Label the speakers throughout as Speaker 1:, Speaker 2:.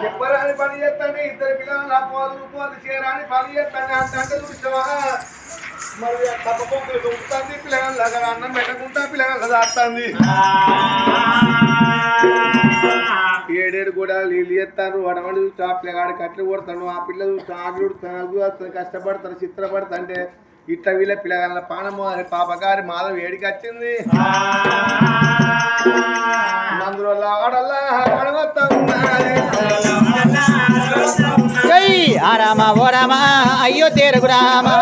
Speaker 1: చెప్పరాని పని చేస్తాను ఇద్దరు పిల్లలు నా పోదు రూపాయలు చేయరాని పని చేస్తాను అంత అంటే చూసావా మరి తప్పకుండా దొరుకుతుంది పిల్లగాళ్ళు అన్నం పెట్టకుండా పిల్లగాళ్ళు దాస్తుంది ఏడేడు కూడా నీళ్ళు చేస్తారు వడవడు చూస్తే ఆ పిల్లగాడు కట్లు కొడతాను ఆ పిల్ల చూస్తే ఆగుడు తాగు కష్టపడతాను చిత్రపడతా అంటే ఇట్లా వీళ్ళ పిల్లగాళ్ళ పానము అని పాపగారి మాధవ్ ఏడికి వచ్చింది. అందులో ఆడల్లా ఆడవత్తా ఉన్నది
Speaker 2: ఓ రామా అయ్యో తేరుగు రామా.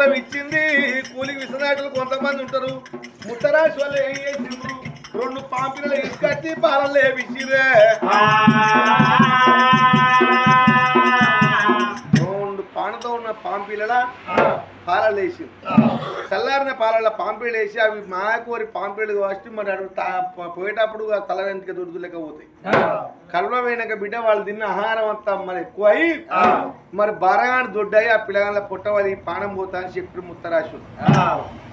Speaker 1: లక్షం ఇచ్చింది. కూలికి విసనాటలు కొంతమంది ఉంటారు. ముట్టరాశి వాళ్ళు ఏం చేసిండ్రు? రెండు పాంపినలు ఇసుకచ్చి పాలలే విసిరే ఉన్న పాంపిల పాలలు వేసి చల్లారిన పాలల పాంపీలు వేసి అవి మాకోరి పాంపీలు వచ్చి మరి పోయేటప్పుడు తల వెంటక దొరుకులేక పోతాయి పోయినాక బిడ్డ వాళ్ళు తిన్న ఆహారం అంతా మరి ఎక్కువ అయి మరి బారగాని దొడ్డాయి ఆ పిల్లగాళ్ళ పుట్టవాలి పానం పోతా అని చెప్పి ముత్తరాశు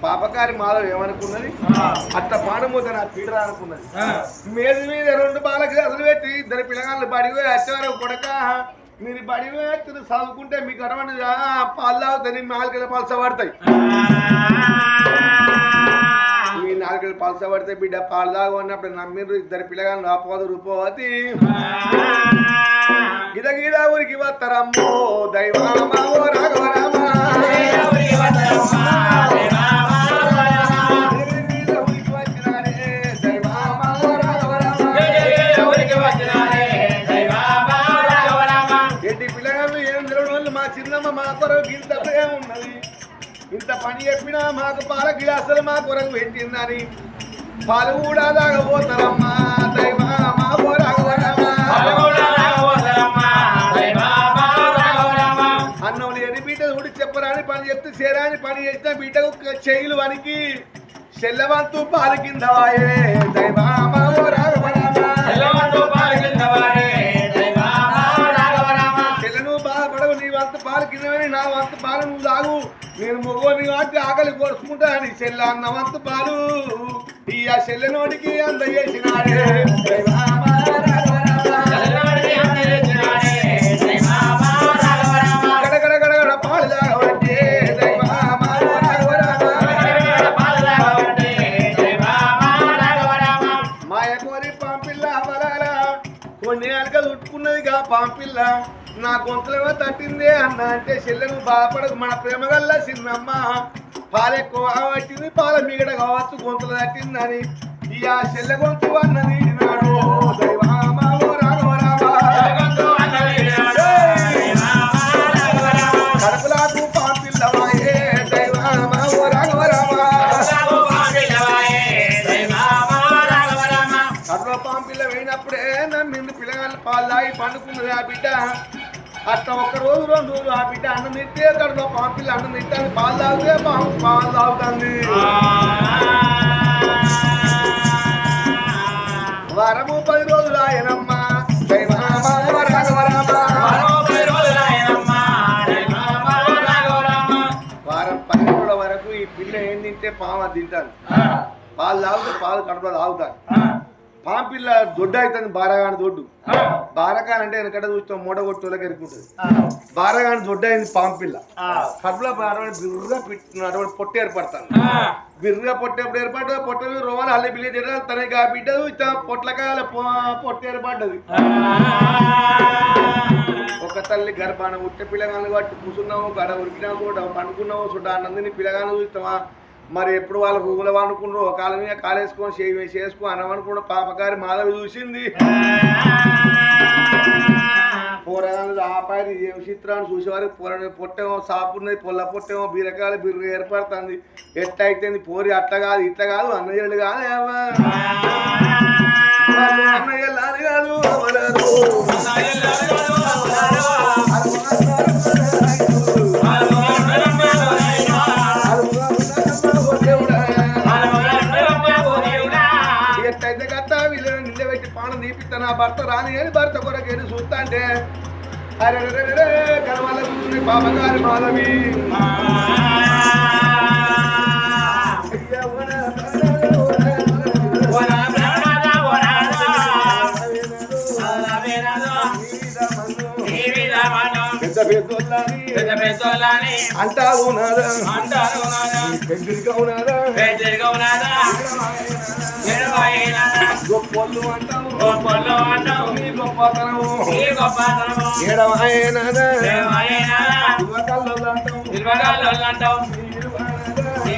Speaker 1: పాపకారి మాధవ్ ఏమనుకున్నది? అట్ట పానం పోతా నా పీడరా అనుకున్నది మీద మీద రెండు బాలకి అసలు పెట్టి ఇద్దరు పిల్లగాళ్ళు బడిపోయి వచ్చారు కొడక. మీరు బడిపోయి వచ్చి చదువుకుంటే మీకు అరవని పాలు తాగుతాయి నాలుగైదు పాలు పడతాయి మీ నాలుగు పాలు పడితే బిడ్డ పాలు తాగు అన్నప్పుడు నమ్మిరు ఇద్దరు పిల్లగాను ఆపోదు రూపవతి. గిద గిద ఊరికి వస్తారమ్మో దైవామా ఓ రాఘవరామా పని చెప్పినా మాకు పాల గిలాసులు మా కొరకు పెట్టిందని. పాలు కూడా తాగబోతారమ్మా దైవా మా రాఘవరామా అన్నం లేని బిడ్డ ఊడి చెప్పరాని పని చెప్తే చేరాని పని చేసిన బిడ్డకు చెయ్యిలు వనికి చెల్లవంతు పాలు కింద వాయే దైవా మా ఓ రాఘవరామా చెల్లెను బాధపడవు నీ వంత పాలు నా వంత పాలు నువ్వు తాగు. నేను మొగోని కాబట్టి ఆకలి కోరుచుకుంటా నీ చెల్లె అన్నవంత పాలు. ఈ ఆ చెల్లె నోటికి అందజేసినాడే దైవామా నా గొంతులేమో తట్టిందే అన్న అంటే చెల్లెను బాధపడదు మన ప్రేమ గల్ల చిన్నమ్మ పాలెక్కువ పట్టింది పాల మిగడ కావచ్చు గొంతులు తట్టిందని. ఈ చెల్లె గొంతు అన్నది నాడు కడుపులాకు పాంపిల్లవాయే. దైవామా ఓ రాఘవరామా. కడుపులో పాంపిల్ల వేయినప్పుడే నమ్మింది పిల్లగాళ్ళు పాలు తాగి పండుకున్నది ఆ బిడ్డ. అట్లా ఒక్క రోజు రెండు రోజులు ఆ బిడ్డ అన్నం తింటే కడుపులో పాంపిల్ల అన్నం తింటాను పాలు తాగితే పాము పాలు తాగుతుంది. వరము పది రోజులు ఆయనమ్మ. వారం పది రోజుల వరకు ఈ పిల్ల ఏం తింటే పాము అది తింటాను పాలు తాగుతే పాలు కడుపులో తాగుతాను పాంపిల్ల దొడ్డు అవుతుంది బారగాని దొడ్డు. బారకాని అంటే వెనకట చూస్తాం మూట కొట్టులకు ఎరుకుంటుంది. బారగాని దొడ్డు అయింది పాంపిల్ల. కడుపులో బారగాని బిర్రగా పెట్టినాడు పొట్ట ఏర్పడతాను బిర్రగా పొట్ట ఎప్పుడు ఏర్పడ్డా పొట్ట రోవాలి అల్లి బిల్లి తనకి ఆ బిడ్డదు ఇట్లా పొట్లకాయల పొట్ట ఏర్పడ్డది. ఒక తల్లి గర్భాన ఉట్ట పిల్లగాను బట్టి కూర్చున్నాము గడ ఉరికినాము పండుకున్నాము చూడ నందిని పిల్లగాను చూస్తామా మరి ఎప్పుడు వాళ్ళ భూములు అనుకున్నారు ఒక కాలం మీద కాలేసుకొని చేసుకో అన్నం పాపగారి మాధవి చూసింది పోరగాళ్ళు ఆపాయి ఏ చిత్రాన్ని చూసేవారు పొర పొట్టేమో సాపున్నది పొల్ల పొట్టేమో బీరకాయలు బిర్రు ఏర్పడుతుంది ఎట్ట అయితేంది పోరి అట్లా కాదు ఇట్లా కాదు అన్నయ్యలు కాదు అన్నయ్యలు కాదు భర్త రాని అని భర్త కొరకేది చూస్తా అంటే అరే రే రే రే గర్వాల కూర్చుని బాబగారి మాధవి అయ్యా, ఓనా, ఓనా, ఓనా, ఓనా, పెద్ద పెద్దోళ్ళని అంటా ఉన్నారా దగ్గరగా ఉన్నారా గొప్పలు అంటావు నీ గొప్పతనము ఏడవాయనదా అంటావు అంటావు. నీ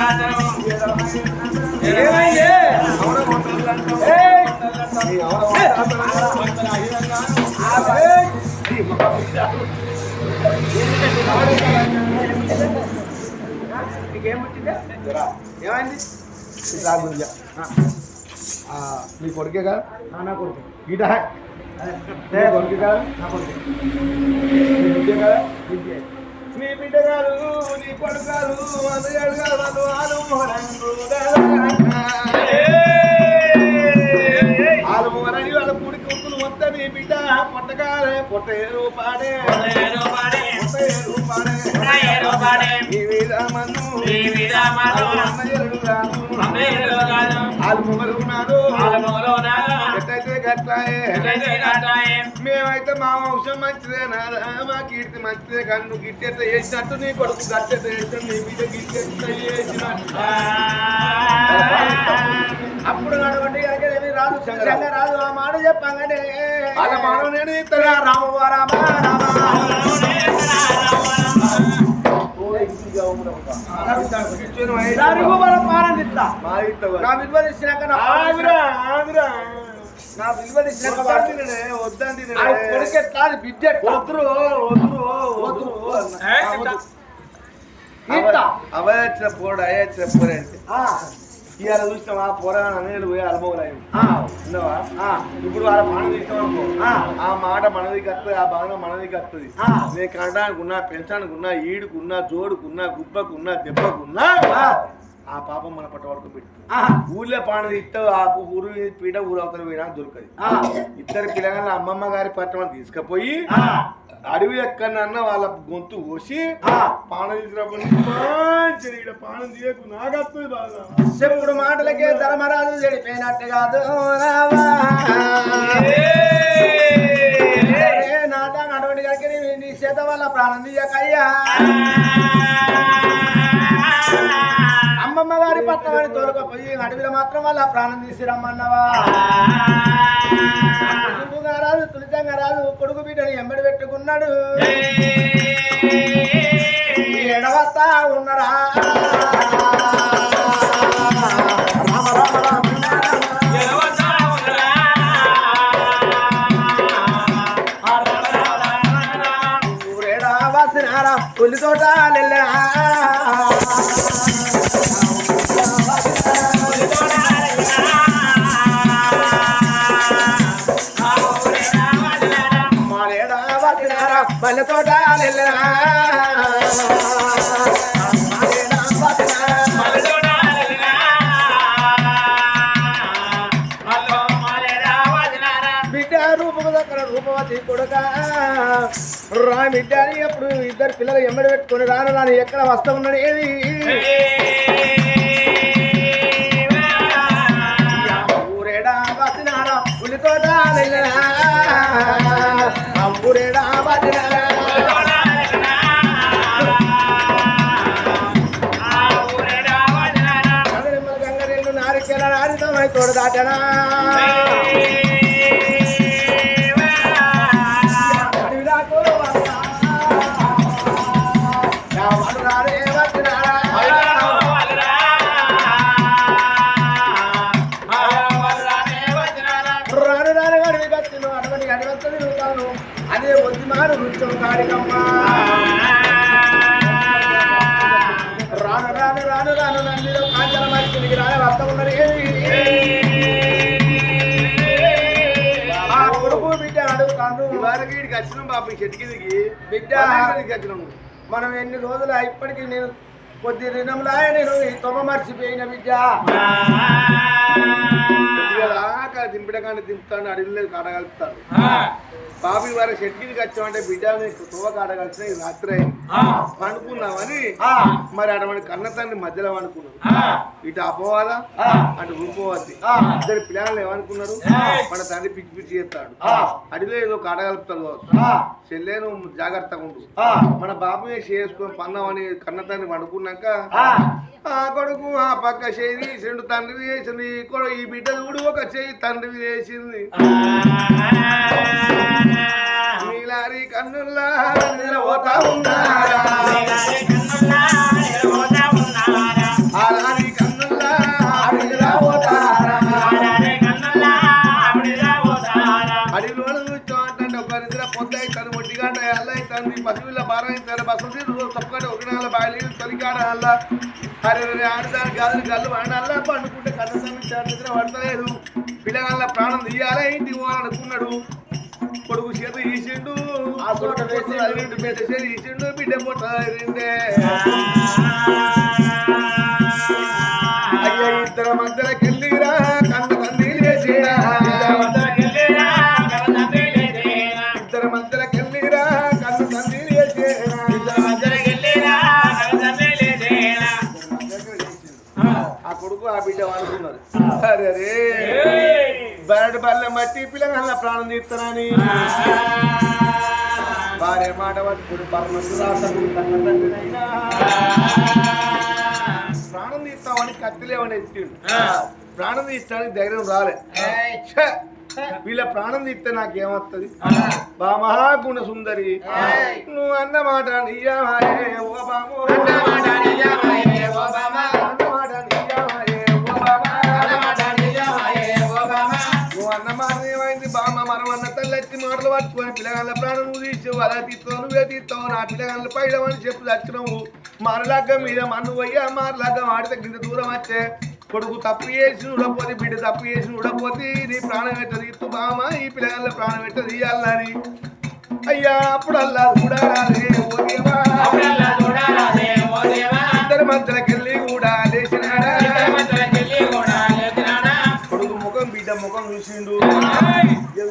Speaker 1: అంటావు. అవున అంటావు. ఏయ్! గుంజా. ఆ, మీ నా కొడుకు. గీట నీ కొడుకు. బిడ్డ కదా నీ బిడ్డ కాదు నీ కొడుకు కాదు కాదు వాళ్ళ కూడి కొడుకులు మొత్తం నీ బిడ్డ పొట్టకాలే పొట్టేరు పాడే. పాడే. మేమైతే మా వంశం మంచిదే నాదా మా కీర్తి మంచిదే కానీ నువ్వు చేసినట్టు నీ కొడుకు చేసినట్టు నీ చేసినట్టు.
Speaker 3: అప్పుడు నడవండి రాదు రాదు ఆ మాట చెప్పంగానే.
Speaker 1: వాళ్ళ మానవ నేను ఇస్తారా
Speaker 3: రామ రామ రామ దానికి మనం ఆనందిస్తా
Speaker 1: మా ఇస్తావా?
Speaker 3: నా విలువ ఇచ్చినాక నా
Speaker 1: ఆగురా, ఆగురా.
Speaker 3: నా విలువ ఇచ్చినాక
Speaker 1: వద్దంటినే, వద్దంటినే.
Speaker 3: కొడుకెట్లా అది బిడ్డ ఎట్లా?
Speaker 1: వద్దురు, అన్న.
Speaker 3: ఏ,
Speaker 1: ఆ, పోరే ఇవాళ చూసినావా అనేది పోయి అనుభవం
Speaker 3: ఆ,
Speaker 1: విన్నావా
Speaker 3: ఆ,
Speaker 1: ఇప్పుడు వాళ్ళ మనం తీసినాం అనుకో
Speaker 3: ఆ.
Speaker 1: మాట మనదికి వస్తుంది ఆ భాగం మనదికి వస్తుంది
Speaker 3: ఆ.
Speaker 1: నేను కనడానికి ఉన్నా పెంచడానికి ఉన్నా ఈడుకున్నా జోడుకున్నా గుబ్బకున్నా దెబ్బకున్నా
Speaker 3: ఆ.
Speaker 1: ఆ పాపం మన పట్టవాడుకు పెట్టి ఊళ్ళో పానది ఇస్తే ఆ ఊరు పీట ఊరు అవతల పోయినా దొరకదు. ఇద్దరు పిల్లగాళ్ళ అమ్మమ్మ గారి పట్టణం తీసుకుపోయి. అడవి ఎక్కడన్నా వాళ్ళ గొంతు
Speaker 3: ఆ.
Speaker 1: పాన తీసుకున్నప్పుడు మంచిది. ఈడ పానం తీయకు నాగత్తుంది బాగా
Speaker 3: చెప్పుడు మాటలకే ధర్మరాజు చెడిపోయినట్టు కాదు. నాట అటువంటి కనుక నీ- నీ చేత వల్ల ప్రాణం తీయకయ్యా. రత్నమని గారి తోలుకపోయి అడవిలో మాత్రం వాళ్ళ ప్రాణం తీసి రమ్మన్నవా రాదు తులితంగా రాదు. కొడుకు బిడ్డని ఎంబడి పెట్టుకున్నాడు. ఎడవతా ఉన్నరా? రామ వాసినారా మల్లె తోట రూపవతి కొడుక రా అప్పుడు ఇద్దరు పిల్లలు ఎమ్మడి పెట్టుకొని రాను రాను ఎక్కడ వస్తా ఉన్నాడు ఏది ఊరేడా వసినారా పులితోట ఊరేడా బతినారా దాటనా?
Speaker 1: ఈ చెట్టుకి దిగి
Speaker 3: బిడ్డ. మనం ఎన్ని రోజులు ఇప్పటికీ నేను కొద్ది దినంలాయ నేను ఈ తొమ్మ మర్చిపోయిన బిడ్డ.
Speaker 1: దింపడగానే దింపుతాడు అడవిలో కాడగలుపుతాడు బాబీ వారి షెట్కికి వచ్చామంటే బిడ్డ నీకు తువ్వ కాడగలిసిన రాత్రి అయింది. పండుకున్నామని మరి అటువంటి కన్న తండ్రి మధ్యలో అనుకున్నాడు ఇటు అపవాద అటు రూపవతి. ఇద్దరు పిల్లలు ఏమనుకున్నారు మన తండ్రి పిచ్చి పిచ్చి చేస్తాడు. అడిలో ఏదో కాడగలుపుతాడు కావచ్చు. చెల్లెను జాగ్రత్తగా ఉండు. మన బాబు చేసుకొని పన్నామని కన్న తండ్రి పండుకున్నాక ఆ. కొడుకు ఆ పక్క చేయి తీసిండు తండ్రి వేసింది ఈ బిడ్డ చూడు ఒక చేయి తండ్రి వేసింది. నీలారి కన్నుల్లా నిద్రపోతా ఉన్నారా? ఆలారి కన్నుల్లా నిద్రపోతారా అడిలో కూర్చోంటే ఒక నిద్ర పొద్దు అవుతాను ఒడ్డిగాంట అల్ల అవుతుంది పశువుల భారం అవుతారు బస్సు తప్పకుండా ఒక నెల బాయలు తొలికాడ అల్ల. అరే రే ఆడదాని గాజులు గల్లు వాడాల పండుకుంటే కన్న నిద్ర పడతలేదు. పిల్లగాళ్ళ ప్రాణం తీయాలి ఇంటికి పోవాలనుకున్నాడు. కొడుకు చేత తీసిండు ఆ తోట వేసి రెండు పెద్ద చేతి తీసిండు బిడ్డ పొట్ట రెండే అయ్యా ఇద్దరు మధ్యలోకి అరే అరే బరడు బల్ల మట్టి పిల్లగాళ్ళ ప్రాణం తీస్తానని వారే మాట పట్టుకుడు పరమశురాసకుడు కన్న తండ్రినైనా ప్రాణం తీస్తామని కత్తిలేవని ఎత్తిండు ప్రాణం తీస్తానికి ధైర్యం రాలే! వీళ్ళ ప్రాణం తీస్తే నాకేమవుతుంది బామా గుణ సుందరి నువ్వు అన్న మాట అన్నమాట మాటలు పట్టుకొని పిల్లగాళ్ళ ప్రాణం తీసావు అలా తీస్తావు నువ్వే తీస్తావు నా పిల్లగాళ్ళ పైడమని చెప్పు చచ్చినావు. మారలాగ్గ మీద మన్ను పోయి ఆ మారలాగ్గ ఆడితే గింత దూరం వచ్చే. కొడుకు తప్పు చేసి ఉడపోతే బిడ్డ తప్పు చేసి ఉడపోతే నీ ప్రాణం పెట్ట తీస్తూ బామ్మ ఈ పిల్లగాళ్ళ ప్రాణం పెట్ట తీయాలని? అయ్యా అప్పుడు అల్లా దేవా. ఇద్దరి మధ్యలోకెళ్ళి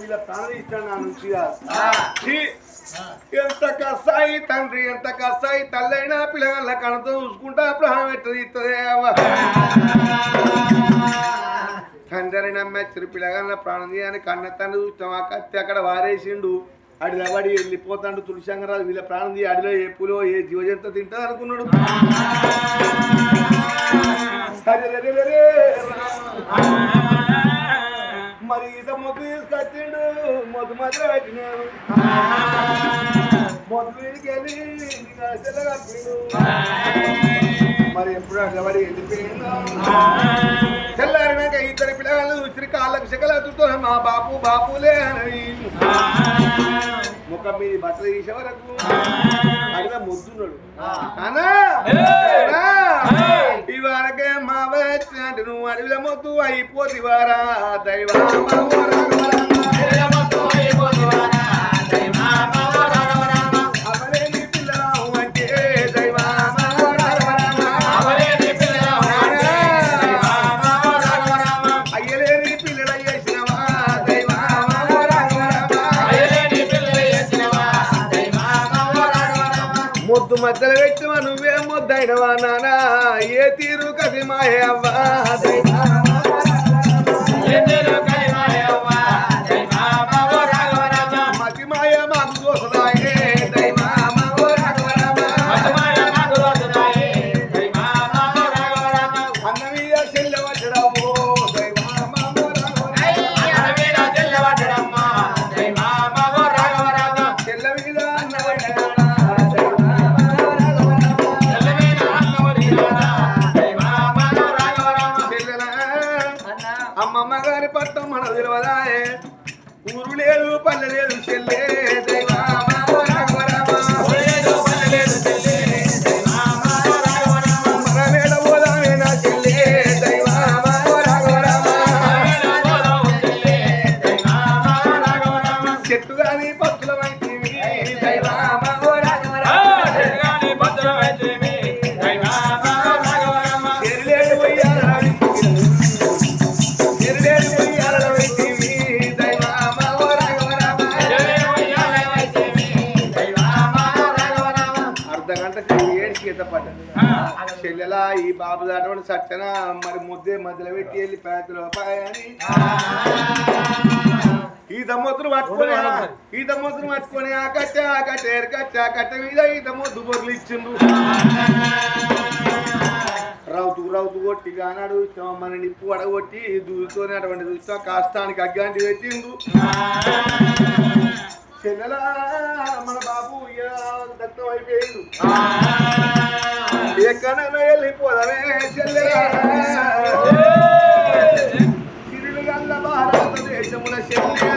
Speaker 1: వీళ్ళ ప్రాణం ఇస్తాడు నా నుంచి! ఎంత కసాయి తండ్రి ఎంత కసాయి తల్లైనా పిల్లగాళ్ళ కణతో చూసుకుంటా ప్రాణం ఎట్టది ఇస్తుంది తండ్రి నమ్మేచ్చారు పిల్లగాళ్ళ ప్రాణం తీయని కన్న తండ్రి చూస్తాం ఆ కత్తి అక్కడ వారేసిండు. అడిలో పడి వెళ్ళిపోతాడు తులసంగరాజు వీళ్ళ ప్రాణం తీయ అడిలో ఏ పూలో ఏ జీవజంత తింటా అనుకున్నాడు. అరే. మరి ఈత మొద్దు తీసుకొచ్చిండు మొద్దు మాత్రం పెట్టినాడు మొద్దు వెళ్ళి మరి ఎప్పుడు అట్లా పడి వెళ్ళిపోయిందో తెల్లారినాక ఇద్దరు పిల్లగాళ్ళు ఉసిరి కాళ్ళకు శకలతో మా బాపు బాపులే అని. ముఖం మీద బట్టలు తీసే వరకు. అడిగా ముద్దున్నాడు. ఇవారకే మా వచ్చినట్టు నువ్వు అడవిలో మొద్దు అయిపోతివారా? దైవా ముద్దు మధ్యలో పెట్టివా నువ్వే ముద్దైనవా నానా? ఏ తీరు కది మాయే అవ్వా దైవా పల్లెలేదు చెల్లెలా ఈ బాబు దాటవాడు సచ్చన మరి ముద్దే మధ్యలో పెట్టి వెళ్ళి పేదలో అని ఈ మొత్తులు పట్టుకొని ఈ ఈత మొత్తులు పట్టుకొని ఆ కట్ట ఆ కట్ట ఎరకట్ట ఆ కట్ట మీద ఈ మొద్దు బొర్లు ఇచ్చిండ్రు. రౌతు రౌతు కొట్టి కానాడు ఇష్టం మన నిప్పు అడగొట్టి దూరుతోనే అటువంటి చూస్తాం కాష్టానికి అగ్గాంటి పెట్టిండు చెల్లెలా మన బాబు దత్తం అయిపోయిండు. ఎక్కడైనా తిరులు గల్ల భారతదేశముల చెల్లెలా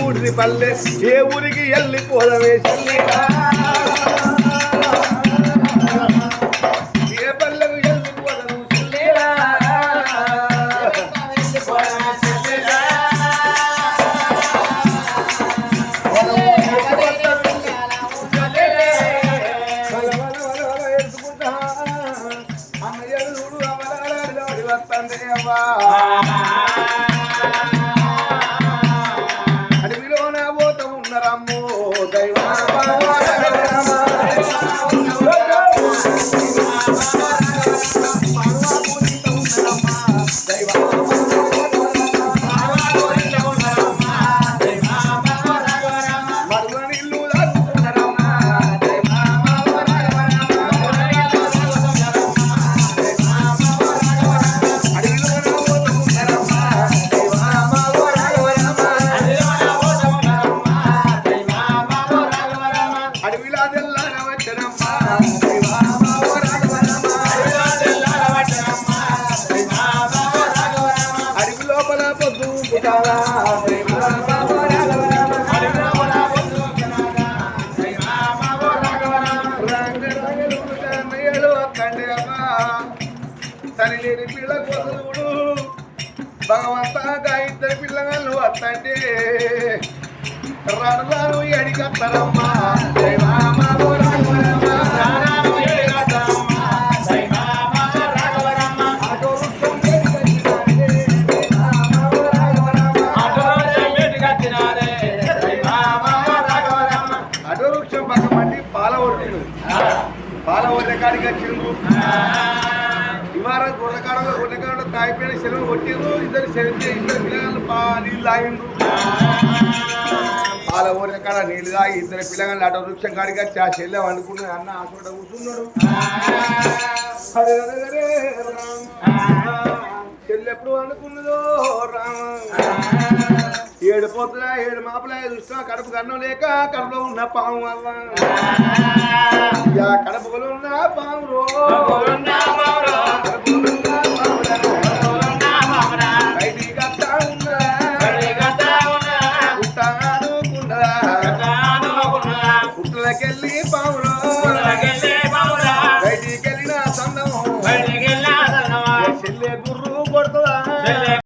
Speaker 1: ఏ చెల్ల పడి సత్తమే పల్లె పిల్లగాళ్ళు వస్తంటే రణాలు ఎడికత్తరమ్మా జై రామ. కొట్టిండ్రు ఇద్దరు సెలవు ఇద్దరు పిల్లగాళ్ళు నీళ్ళు తాగిండ్రు పాల ఊరిన కాడ నీళ్ళు తాగి ఇద్దరు పిల్లగాళ్ళు అటో వృక్షం కాడికి వచ్చి ఆ చెల్లెం వండుకున్నాడు అన్న ఆ చోట కూర్చున్నాడు. చెల్లెప్పుడు అనుకున్నదో రామ. ఏడు పొద్దుల ఏడు మాపుల చూస్తున్నా కడుపు కన్నం లేక కడుపులో ఉన్న పాము అవ్వ. కడుపులో ఉన్న పాము రో.